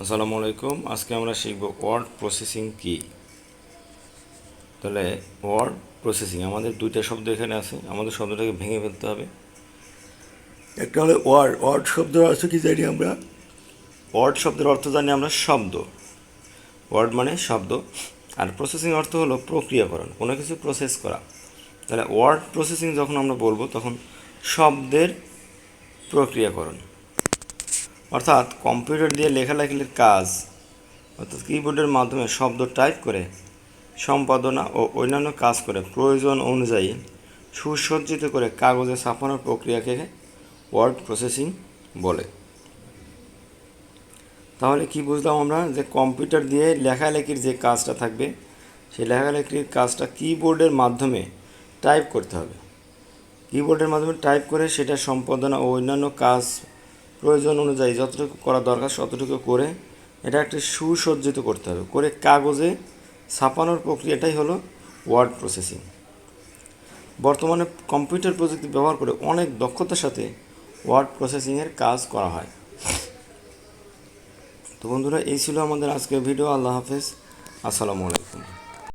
আসসালামু আলাইকুম। আজকে আমরা শিখব ওয়ার্ড প্রসেসিং কি? তাহলে ওয়ার্ড প্রসেসিং আমাদের দুইটা শব্দ এখানে আছে আমাদের শব্দটাকে ভেঙে ফেলতে হবে। একটা হলো ওয়ার্ড ওয়ার্ড শব্দের অর্থ কি জানি আমরা? ওয়ার্ড শব্দের অর্থ জানি আমরা শব্দ। ওয়ার্ড মানে শব্দ। আর প্রসেসিং অর্থ হলো প্রক্রিয়াকরণ কোনো কিছু প্রসেস করা। তাহলে ওয়ার্ড প্রসেসিং যখন আমরা বলব তখন শব্দের প্রক্রিয়াকরণ। অর্থাৎ কম্পিউটার দিয়ে লেখালেখির কাজ, অর্থাৎ কিবোর্ডের মাধ্যমে শব্দ টাইপ করে, সম্পাদনা ও অন্যান্য কাজ করে প্রয়োজন অনুযায়ী সুসজ্জিত করে কাগজে ছাপানোর প্রক্রিয়াকে ওয়ার্ড প্রসেসিং বলে। তাহলে কি বুঝলাম আমরা? যে কম্পিউটার দিয়ে লেখালেখির যে কাজটা থাকবে, সেই লেখালেখির কাজটা কিবোর্ডের মাধ্যমে টাইপ করতে হবে। কিবোর্ডের মাধ্যমে টাইপ করে সেটা সম্পাদনা ও অন্যান্য কাজ প্রয়োজন অনুযায়ী যতটুকু করা দরকার ততটুকু করে এটা একটি সুসজ্জিত করতে হবে। করে কাগজে ছাপানোর প্রক্রিয়াটাই হলো ওয়ার্ড প্রসেসিং বর্তমানে কম্পিউটার প্রযুক্তি ব্যবহার করে অনেক দক্ষতার সাথে ওয়ার্ড প্রসেসিংয়ের কাজ করা হয়। তো বন্ধুরা, এই ছিল আমাদের আজকের ভিডিও আল্লাহ হাফেজ। আসসালামু আলাইকুম।